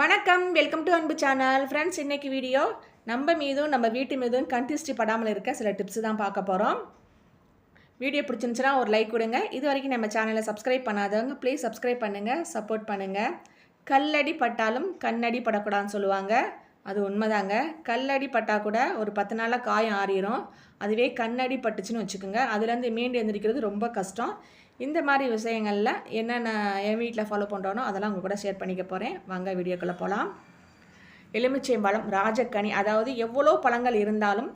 வணக்கம் welcome to Anbu channel friends இன்றைக்கி video நம்ம மீதும் நம்ம வீட்டு மீதும் கண்டிஸ்டி படாமல் இருக்க சில டிப்ஸ் தான் பார்க்க போகிறோம் வீடியோ பிடிச்சிருந்துச்சுன்னா ஒரு லைக் கொடுங்க. இது வரைக்கும் நம்ம சேனலை சப்ஸ்கிரைப் பண்ணாதவங்க ப்ளீஸ் சப்ஸ்கிரைப் பண்ணுங்கள் சப்போர்ட் பண்ணுங்கள் கல்லடி பட்டாலும் கண்ணடி படக்கூடாதுன்னு சொல்லுவாங்க. அது உண்மைதாங்க. கல்லடி பட்டால் கூட ஒரு பத்து நாளாக காயம் ஆறிடும் அதுவே கண்ணடி பட்டுச்சுன்னு வச்சுக்கோங்க. அதுலேருந்து மீண்டு எந்திரிக்கிறது ரொம்ப கஷ்டம். இந்த மாதிரி விஷயங்களில் என்னென்ன என் வீட்டில் ஃபாலோ பண்ணுறோனோ அதெல்லாம் உங்கள் கூட ஷேர் பண்ணிக்க போகிறேன் வாங்க வீடியோக்குள்ளே போகலாம் எலுமிச்சை பழம் ராஜக்கனி அதாவது எவ்வளோ பழங்கள் இருந்தாலும்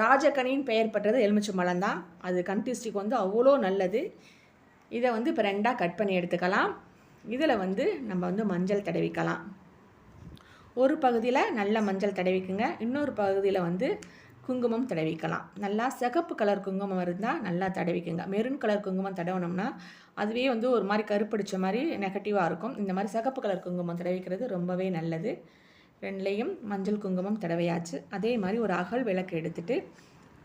ராஜக்கனின்னு பெயர் பெற்றது எலுமிச்சை பழம் தான். அது கண்டிஸ்டிக்கு வந்து அவ்வளோ நல்லது. இதை வந்து இப்போ ரெண்டாக கட் பண்ணி எடுத்துக்கலாம். இதில் வந்து நம்ம வந்து மஞ்சள் தடவிக்கலாம். ஒரு பகுதியில் நல்ல மஞ்சள் தடவிக்குங்க. இன்னொரு பகுதியில் வந்து குங்குமம் தடவிக்கலாம். நல்லா சிகப்பு கலர் குங்குமம் இருந்தால் நல்லா தடவிக்குங்க. மெரூன் கலர் குங்குமம் தடவினோம்னா அதுவே வந்து ஒரு மாதிரி கருப்படிச்ச மாதிரி நெகட்டிவாக இருக்கும். இந்த மாதிரி சிகப்பு கலர் குங்குமம் தடவிக்கிறது ரொம்பவே நல்லது. ரெண்டுலேயும் மஞ்சள் குங்குமம் தடவையாச்சு. அதே மாதிரி ஒரு அகல் விளக்கு எடுத்துகிட்டு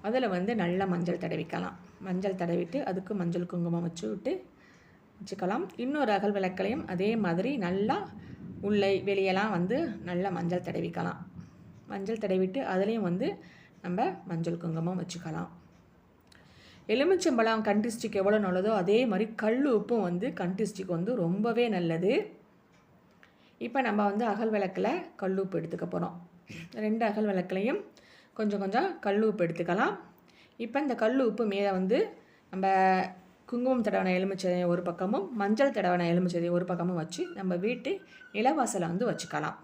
அதில் வந்து நல்ல மஞ்சள் தடவிக்கலாம். மஞ்சள் தடவிட்டு அதுக்கு மஞ்சள் குங்குமம் வச்சு விட்டு வச்சுக்கலாம். இன்னொரு அகல் விளக்கலையும் அதே மாதிரி நல்லா உள்ளே வெளியெல்லாம் வந்து நல்லா மஞ்சள் தடவிக்கலாம். மஞ்சள் தடவிட்டு அதுலேயும் வந்து நம்ம மஞ்சள் குங்குமம் வச்சுக்கலாம். எலுமிச்சம்பழம் கண்டிஸ்டிக் எவ்வளோ நல்லதோ அதே மாதிரி கல் உப்பும் வந்து கண்டிஸ்டிக் வந்து ரொம்பவே நல்லது. இப்போ நம்ம வந்து அகல் விளக்கில் கல் உப்பு எடுத்துக்க போகிறோம் ரெண்டு அகல் விளக்குலையும் கொஞ்சம் கொஞ்சம் கல் உப்பு எடுத்துக்கலாம். இப்போ இந்த கல் உப்பு மேலே வந்து நம்ம குங்குமம் தடவன எலுமிச்சதையும் ஒரு பக்கமும் மஞ்சள் தடவன எலுமிச்சதையும் ஒரு பக்கமும் வச்சு நம்ம வீட்டு நிலவாசலை வந்து வச்சுக்கலாம்.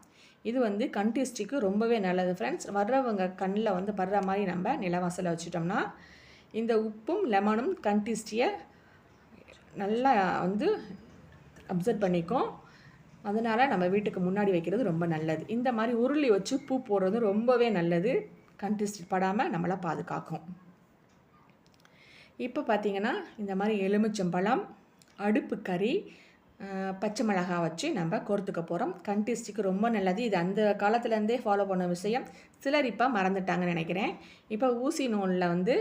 இது வந்து கண்டிஸ்டிக்கு ரொம்பவே நல்லது ஃப்ரெண்ட்ஸ் வர்றவங்க கண்ணில் வந்து படுற மாதிரி நம்ம நிலவாசலை வச்சுட்டோம்னா இந்த உப்பும் லெமனும் கண்டிஸ்டியை நல்லா வந்து அப்சர்வ் பண்ணிக்கும். அதனால் நம்ம வீட்டுக்கு முன்னாடி வைக்கிறது ரொம்ப நல்லது. இந்த மாதிரி உருளி வச்சு பூ போடுறது ரொம்பவே நல்லது. கண்டிஸ்ட் படாமல் நம்மளை பாதுகாக்கும். இப்போ பார்த்தீங்கன்னா இந்த மாதிரி எலுமிச்சம்பழம் அடுப்பு கறி பச்சை மிளகாய் வச்சு நம்ம கோர்த்துக்க போகிறோம் கண்டிஸ்டிக்கு ரொம்ப நல்லது. இது அந்த காலத்துலேருந்தே ஃபாலோ பண்ண விஷயம். சிலர் இப்போ மறந்துட்டாங்கன்னு நினைக்கிறேன். இப்போ ஊசி நூலில் வந்து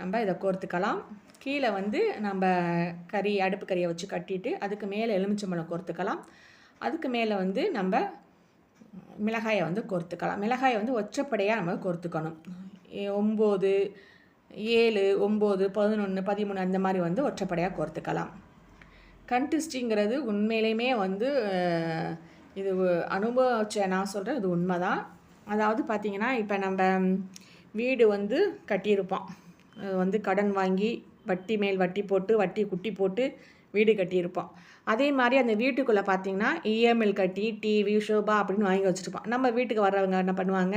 நம்ம இதை கோர்த்துக்கலாம். கீழே வந்து நம்ம கறி அடுப்பு கறியை வச்சு கட்டிட்டு அதுக்கு மேலே எலுமிச்சம்பழம் கோர்த்துக்கலாம். அதுக்கு மேலே வந்து நம்ம மிளகாயை வந்து கோர்த்துக்கலாம். மிளகாயை வந்து ஒற்றைப்படையாக நம்ம கோர்த்துக்கணும். ஒம்பது ஏழு ஒம்பது பதினொன்று பதிமூணு அந்த மாதிரி வந்து ஒற்றைப்படையாக கோர்த்துக்கலாம். கண்டிஸ்டிங்கிறது உண்மையிலையுமே வந்து இது அனுபவிச்ச நான் சொல்கிறேன் இது உண்மை தான் அதாவது பார்த்திங்கன்னா இப்போ நம்ம வீடு வந்து கட்டியிருப்போம். வந்து கடன் வாங்கி வட்டி மேல் வட்டி போட்டு வட்டி குட்டி போட்டு வீடு கட்டியிருப்போம். அதே மாதிரி அந்த வீட்டுக்குள்ளே பார்த்தீங்கன்னா இஎம்எல் கட்டி டிவி ஷோபா அப்படின்னு வாங்கி வச்சுருப்போம். நம்ம வீட்டுக்கு வர்றவங்க என்ன பண்ணுவாங்க?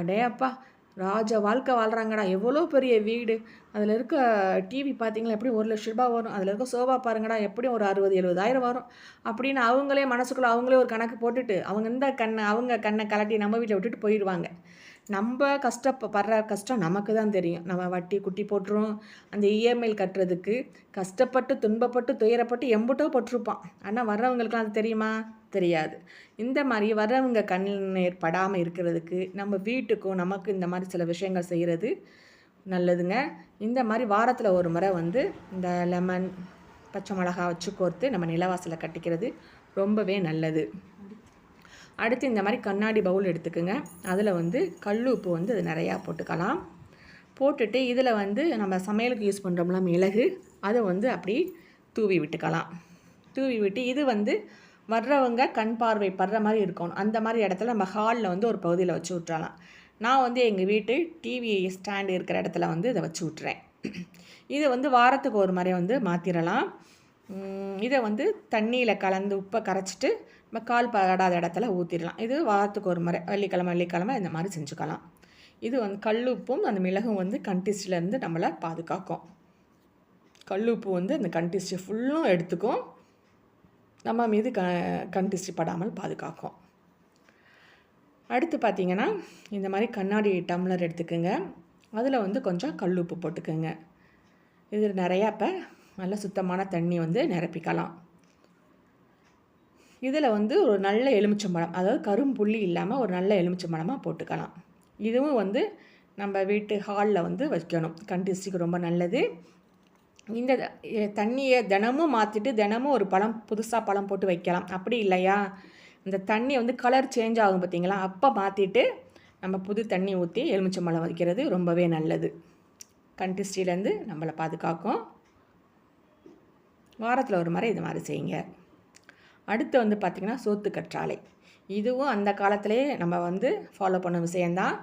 அடே அப்பா ராஜ வாழ்க்கை வாழ்கிறாங்கடா எவ்வளோ பெரிய வீடு. அதில் இருக்க டிவி பார்த்தீங்களா எப்படி ஒரு லட்ச ரூபா வரும். அதில் இருக்க சோபா பாருங்கடா. எப்படியும் ஒரு அறுபது எழுபதாயிரம் வரும். அப்படின்னு அவங்களே மனசுக்குள்ளே அவங்களே ஒரு கணக்கு போட்டுட்டு அவங்க இந்த கண்ணை அவங்க கண்ணை கலட்டி நம்ம வீட்டில் விட்டுட்டு போயிடுவாங்க. நம்ம கஷ்டப்படுற கஷ்டம் நமக்கு தான் தெரியும். நம்ம வட்டி குட்டி போட்டுரும். அந்த இஎம்ஐல் கட்டுறதுக்கு கஷ்டப்பட்டு துன்பப்பட்டு துயரப்பட்டு எம்புட்டோ போட்டிருப்பான். ஆனால் வர்றவங்களுக்குலாம் அது தெரியுமா? தெரியாது. இந்த மாதிரி வர்றவங்க கண்ணீர் படாமல் இருக்கிறதுக்கு நம்ம வீட்டுக்கும் நமக்கு இந்த மாதிரி சில விஷயங்கள் செய்கிறது நல்லதுங்க. இந்த மாதிரி வாரத்தில் ஒரு முறை வந்து இந்த லெமன் பச்சை மிளகா வச்சு கோர்த்து நம்ம நிலவாசலை கட்டிக்கிறது ரொம்பவே நல்லது. அடுத்து இந்த மாதிரி கண்ணாடி பவுல் எடுத்துக்கோங்க. அதில் வந்து கல் உப்பு வந்து அது நிறையா போட்டுக்கலாம். போட்டுட்டு இதில் வந்து நம்ம சமையலுக்கு யூஸ் பண்ணுறோம்ல மிளகு அதை வந்து அப்படி தூவி விட்டுக்கலாம். தூவி விட்டு இது வந்து வர்றவங்க கண் பார்வை படுற மாதிரி இருக்கணும். அந்த மாதிரி இடத்துல நம்ம ஹாலில் வந்து ஒரு பகுதியில் வச்சு விட்றலாம் நான் வந்து எங்கள் வீட்டு டிவி ஸ்டாண்டு இருக்கிற இடத்துல வந்து இதை வச்சு விட்றேன் இது வந்து வாரத்துக்கு ஒரு முறை வந்து மாற்றிடலாம் இதை வந்து தண்ணியில் கலந்து உப்பை கரைச்சிட்டு நம்ம கால் படாத இடத்துல ஊற்றிடலாம் இது வாரத்துக்கு ஒரு முறை வெள்ளிக்கிழமை வெள்ளிக்கிழமை இந்த மாதிரி செஞ்சுக்கலாம். இது வந்து கல்லுப்பும் அந்த மிளகும் வந்து கண்டிஸ்டிலேருந்து நம்மளை பாதுகாக்கும். கல்லுப்பு வந்து அந்த கண்டிஸ்டி ஃபுல்லும் எடுத்துக்கும். நம்ம மீது க கண்டிஸ்டி படாமல் பாதுகாக்கும். அடுத்து பார்த்தீங்கன்னா இந்த மாதிரி கண்ணாடி டம்ளர் எடுத்துக்கோங்க. அதில் வந்து கொஞ்சம் கல்லுப்பு போட்டுக்கோங்க. இது நிறையா இப்போ நல்ல சுத்தமான தண்ணி வந்து நிரப்பிக்கலாம். இதில் வந்து ஒரு நல்ல எலுமிச்சம்பழம் அதாவது கரும்புள்ளி இல்லாமல் ஒரு நல்ல எலுமிச்சம்பழமாக போட்டுக்கலாம். இதுவும் வந்து நம்ம வீட்டு ஹாலில் வந்து வைக்கணும். கண்டிஸ்டிக்கு ரொம்ப நல்லது. இந்த தண்ணியை தினமும் மாற்றிட்டு தினமும் ஒரு பழம் புதுசாக பழம் போட்டு வைக்கலாம். அப்படி இல்லையா? இந்த தண்ணி வந்து கலர் சேஞ்ச் ஆகும் பார்த்தீங்களா அப்போ மாற்றிட்டு நம்ம புது தண்ணி ஊற்றி எலுமிச்சம்பழம் வைக்கிறது ரொம்பவே நல்லது. கண்டிஸ்ட்ரியிலேருந்து நம்மளை பாதுகாக்கும். வாரத்தில் ஒரு முறை இது மாதிரி செய்யுங்க. அடுத்து வந்து பார்த்திங்கன்னா சோத்து கற்றாழை. இதுவும் அந்த காலத்திலே நம்ம வந்து ஃபாலோ பண்ண விஷயந்தான்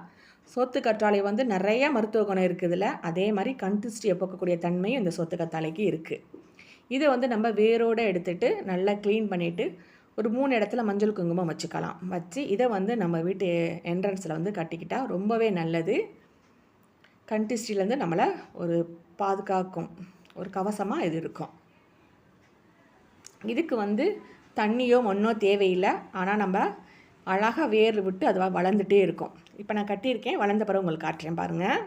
சோத்து கற்றாழை வந்து நிறைய மருத்துவ குணம் இருக்குதுல்ல அதே மாதிரி கண்டிஸ்டியை போக்கக்கூடிய தன்மையும் இந்த சோத்து கற்றாழைக்கு இருக்குது இதை வந்து நம்ம வேரோடு எடுத்துகிட்டு நல்லா க்ளீன் பண்ணிவிட்டு ஒரு மூணு இடத்துல மஞ்சள் குங்குமம் வச்சுக்கலாம். வச்சு இதை வந்து நம்ம வீட்டு என்ட்ரன்ஸில் வந்து கட்டிக்கிட்டால் ரொம்பவே நல்லது. கண்டிஸ்ட்ரிலேருந்து நம்மளை ஒரு பாதுகாக்கும் ஒரு கவசமாக இது இருக்கும். இதுக்கு வந்து தண்ணியோ மண்ணோ தேவையில்லை. ஆனால் நம்ம அழகாக வேர் விட்டு அதுவாக வளர்ந்துட்டே இருக்கும். இப்போ நான் கட்டியிருக்கேன். வளர்ந்த பிறகு உங்களுக்கு காட்டுறேன் பாருங்கள்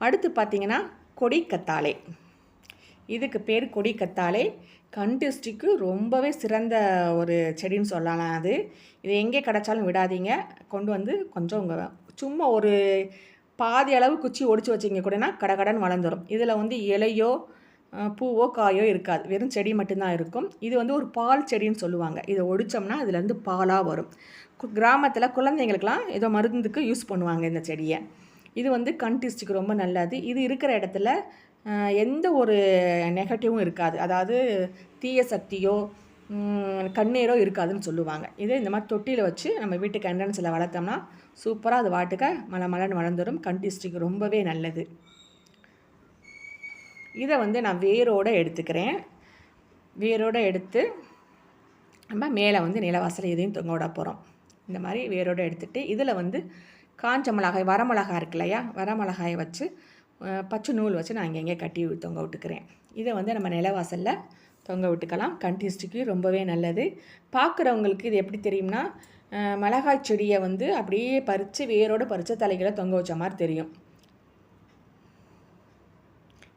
அடுத்து பார்த்தீங்கன்னா கொடிக்கத்தாழை. இதுக்கு பேர் கொடிக்கத்தாழை. கண்டிஸ்டிக்கு ரொம்பவே சிறந்த ஒரு செடின்னு சொல்லலாம் அது. இது எங்கே கிடச்சாலும் விடாதீங்க. கொண்டு வந்து கொஞ்சம் உங்கள் சும்மா ஒரு பாதி அளவு குச்சி ஒடிச்சு வச்சிங்க கூடனா கடகடன் வளர்ந்துடும் இதில் வந்து இலையோ பூவோ காயோ இருக்காது. வெறும் செடி மட்டும்தான் இருக்கும். இது வந்து ஒரு பால் செடின்னு சொல்லுவாங்க. இதை ஒடிச்சோம்னா அதுலேருந்து பாலாக வரும். கிராமத்தில் குழந்தைங்களுக்கெல்லாம் ஏதோ மருந்துக்கு யூஸ் பண்ணுவாங்க இந்த செடியை. இது வந்து கண் கண்டிஸ்டிக்கு ரொம்ப நல்லது. இது இருக்கிற இடத்துல எந்த ஒரு நெகட்டிவும் இருக்காது. அதாவது தீய சக்தியோ கண்ணீரோ இருக்காதுன்னு சொல்லுவாங்க. இதே இந்த மாதிரி தொட்டியில் வச்சு நம்ம வீட்டுக்கு என்ட்ரன்ஸில் வளர்த்தோம்னா சூப்பராக அது வாட்டுக்க மலை மலன்னு வளர்ந்துடும் கண்டிஸ்டிக்கு ரொம்பவே நல்லது. இதை வந்து நான் வேரோடு எடுத்துக்கிறேன். வேரோடு எடுத்து நம்ம மேலே வந்து நிலவாசல் இதையும் தொங்க விட போகிறோம் இந்த மாதிரி வேரோடு எடுத்துகிட்டு இதில் வந்து காஞ்ச மிளகாய் வரமிளகாய் இருக்கு இல்லையா? வரமிளகாயை வச்சு பச்சை நூல் வச்சு நான் இங்கே கட்டி தொங்க விட்டுக்கிறேன். இதை வந்து நம்ம நிலவாசலில் தொங்க விட்டுக்கலாம். கண்டிஸ்டிக்கு ரொம்பவே நல்லது. பார்க்குறவங்களுக்கு இது எப்படி தெரியும்னா மிளகாய் செடியை வந்து அப்படியே பறித்து வேரோடு பறித்த தலைகளை தொங்க வச்ச மாதிரி தெரியும்.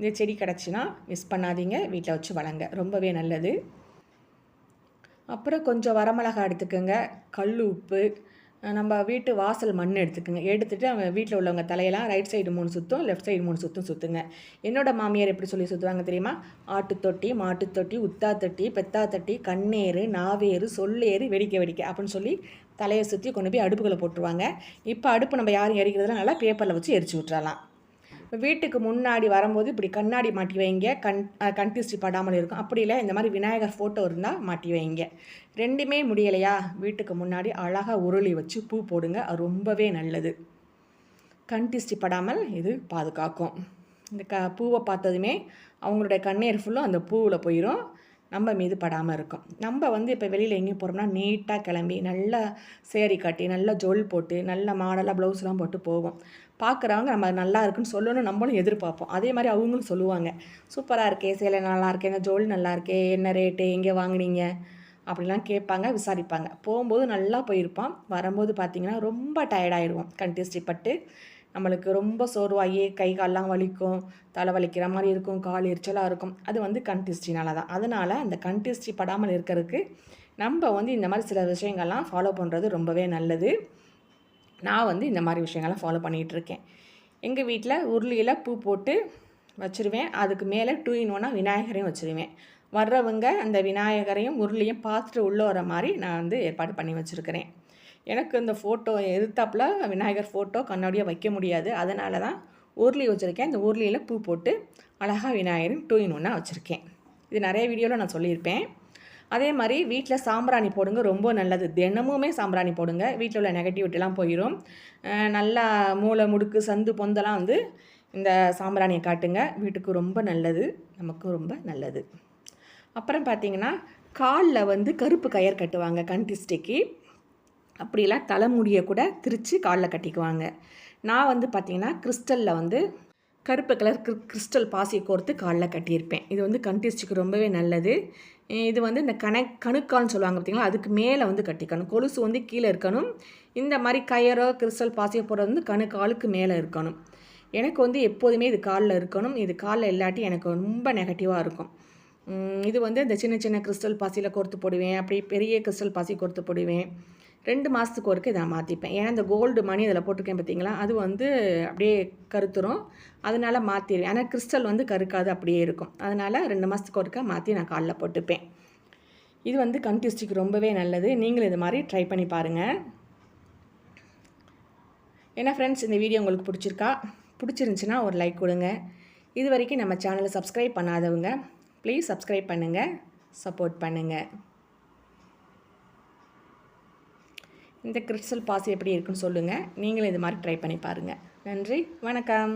இந்த செடி கிடச்சின்னா மிஸ் பண்ணாதீங்க. வீட்டில் வச்சு வளங்க ரொம்பவே நல்லது. அப்புறம் கொஞ்சம் வரமிளகா எடுத்துக்கோங்க. கல் உப்பு நம்ம வீட்டு வாசல் மண் எடுத்துக்கோங்க. எடுத்துகிட்டு அவங்க வீட்டில் உள்ளவங்க தலையெல்லாம் ரைட் சைடு மூணு சுற்றும் லெஃப்ட் சைடு மூணு சுற்றும் சுற்றுங்க என்னோடய மாமியார் எப்படி சொல்லி சுற்றுவாங்க தெரியுமா? ஆட்டுத்தொட்டி மாட்டுத்தொட்டி உத்தா தொட்டி பெத்தா தொட்டி கண்ணேறு நாவேறு சொல்லேறு வெடிக்க வெடிக்க அப்படின்னு சொல்லி தலையை சுற்றி கொண்டு போய் அடுப்புகளை போட்டுருவாங்க. இப்போ அடுப்பு நம்ம யாரும் எரிக்கிறதுனால நல்லா பேப்பரில் வச்சு எரிச்சு விட்றலாம் வீட்டுக்கு முன்னாடி வரும்போது இப்படி கண்ணாடி மாட்டி வைங்க. கண் கண்டிஸ்டி படாமல் இருக்கும். அப்படி இல்லை இந்த மாதிரி விநாயகர் ஃபோட்டோ இருந்தால் மாட்டி வைங்க. ரெண்டுமே முடியலையா? வீட்டுக்கு முன்னாடி அழகாக உருளி வச்சு பூ போடுங்க. அது ரொம்பவே நல்லது. கண்டிஸ்டி படாமல் இது பாதுகாக்கும். இந்த க பூவை பார்த்ததுமே அவங்களுடைய கண்ணீர் ஃபுல்லும் அந்த பூவில் போயிடும் நம்ம மீது படாமல் இருக்கும். நம்ம வந்து இப்போ வெளியில் எங்கேயும் போகிறோம்னா நீட்டாக கிளம்பி நல்லா சேரி கட்டி நல்லா ஜொல் போட்டு நல்ல மாடலாக ப்ளவுஸ்லாம் போட்டு போவோம். பார்க்குறவங்க நம்ம நல்லா இருக்குன்னு சொல்லணும் நம்மளும் எதிர்பார்ப்போம். அதே மாதிரி அவங்களும் சொல்லுவாங்க. சூப்பராக இருக்கே சேலை நல்லா இருக்கே ஜோல் நல்லா இருக்கே என்ன ரேட்டு எங்கே வாங்கினீங்க? அப்படிலாம் கேட்பாங்க விசாரிப்பாங்க. போகும்போது நல்லா போயிருப்பான். வரும்போது பார்த்திங்கன்னா ரொம்ப டயர்டாயிடுவோம் கண்டிஸ்டி பட்டு நம்மளுக்கு ரொம்ப சோர்வாகி கை கால்லாம் வலிக்கும் தலை வலிக்கிற மாதிரி இருக்கும் கால் எரிச்சலாக இருக்கும். அது வந்து கண்டிஸ்டினால தான். அதனால் அந்த கண்டிஸ்டி படாமல் இருக்கிறதுக்கு நம்ம வந்து இந்த மாதிரி சில விஷயங்கள்லாம் ஃபாலோ பண்ணுறது ரொம்பவே நல்லது. நான் வந்து இந்த மாதிரி விஷயங்கள்லாம் ஃபாலோ பண்ணிகிட்ருக்கேன். எங்கள் வீட்டில் உருளியில் பூ போட்டு வச்சுருவேன். அதுக்கு மேலே டூ இன் ஒன்னாக விநாயகரையும் வச்சுருவேன். வர்றவங்க அந்த விநாயகரையும் உருளியும் பார்த்துட்டு உள்ளே வர மாதிரி நான் வந்து ஏற்பாடு பண்ணி வச்சுருக்கிறேன். எனக்கு இந்த ஃபோட்டோ எதிர்த்தாப்பில் விநாயகர் ஃபோட்டோ கண்ணாடியாக வைக்க முடியாது. அதனால தான் உருளி வச்சுருக்கேன். இந்த உருளியில் பூ போட்டு அழகாக விநாயகரும் டூ இன் ஒன்னாக வச்சுருக்கேன். இது நிறைய வீடியோவில் நான் சொல்லியிருப்பேன். அதே மாதிரி வீட்டில் சாம்பிராணி போடுங்க ரொம்ப நல்லது. தினமுமே சாம்பிராணி போடுங்க. வீட்டில் உள்ள நெகட்டிவிட்டிலாம் போயிடும் நல்லா மூளை முடுக்கு சந்து பொந்தெல்லாம் வந்து இந்த சாம்பிராணியை காட்டுங்க. வீட்டுக்கு ரொம்ப நல்லது. நமக்கு ரொம்ப நல்லது. அப்புறம் பார்த்திங்கன்னா காலில் வந்து கருப்பு கயர் கட்டுவாங்க கண்டிஸ்டிக்கு அப்படிலாம் தலைமுடியை கூட திரித்து காலில் கட்டிக்குவாங்க. நான் வந்து பார்த்திங்கன்னா கிறிஸ்டலில் வந்து கருப்பு கலர் கிறிஸ்டல் பாசியை கோர்த்து காலில் கட்டியிருப்பேன். இது வந்து கண்டிஸ்டுக்கு ரொம்பவே நல்லது. இது வந்து இந்த கண கணுக்கால்னு சொல்லுவாங்க பார்த்தீங்களா? அதுக்கு மேலே வந்து கட்டிக்கணும். கொலுசு வந்து கீழே இருக்கணும். இந்த மாதிரி கயரோ கிறிஸ்டல் பாசியோ போடுறது வந்து கணுக்காலுக்கு மேலே இருக்கணும். எனக்கு வந்து எப்போதுமே இது காலில் இருக்கணும். இது காலில் இல்லாட்டி எனக்கு ரொம்ப நெகட்டிவாக இருக்கும். இது வந்து இந்த சின்ன சின்ன கிறிஸ்டல் பாசியில் கோர்த்து போடுவேன். அப்படி பெரிய கிறிஸ்டல் பாசி கோர்த்து போடுவேன். ரெண்டு மாதத்துக்கு ஒருக்க இதை நான் மாற்றிப்பேன் ஏன்னா இந்த கோல்டு மணி இதில் போட்டிருக்கேன் பார்த்தீங்களா? அது வந்து அப்படியே கருத்துரும். அதனால் மாற்றிடுவேன் ஆனால் கிறிஸ்டல் வந்து கருக்காது அப்படியே இருக்கும். அதனால் ரெண்டு மாதத்துக்கு ஒருக்கா மாற்றி நான் காலில் போட்டுப்பேன். இது வந்து கண் ரொம்பவே நல்லது. நீங்களும் இது மாதிரி ட்ரை பண்ணி பாருங்கள் ஏன்னா ஃப்ரெண்ட்ஸ் இந்த வீடியோ உங்களுக்கு பிடிச்சிருக்கா? பிடிச்சிருந்துச்சின்னா ஒரு லைக் கொடுங்க. இது வரைக்கும் நம்ம சேனலை சப்ஸ்கிரைப் பண்ணாதவங்க ப்ளீஸ் சப்ஸ்கிரைப் பண்ணுங்கள் சப்போர்ட் பண்ணுங்கள் இந்த கிறிஸ்டல் பாசி எப்படி இருக்குன்னு சொல்லுங்கள் நீங்களும் இது மாதிரி ட்ரை பண்ணி பாருங்கள் நன்றி வணக்கம்.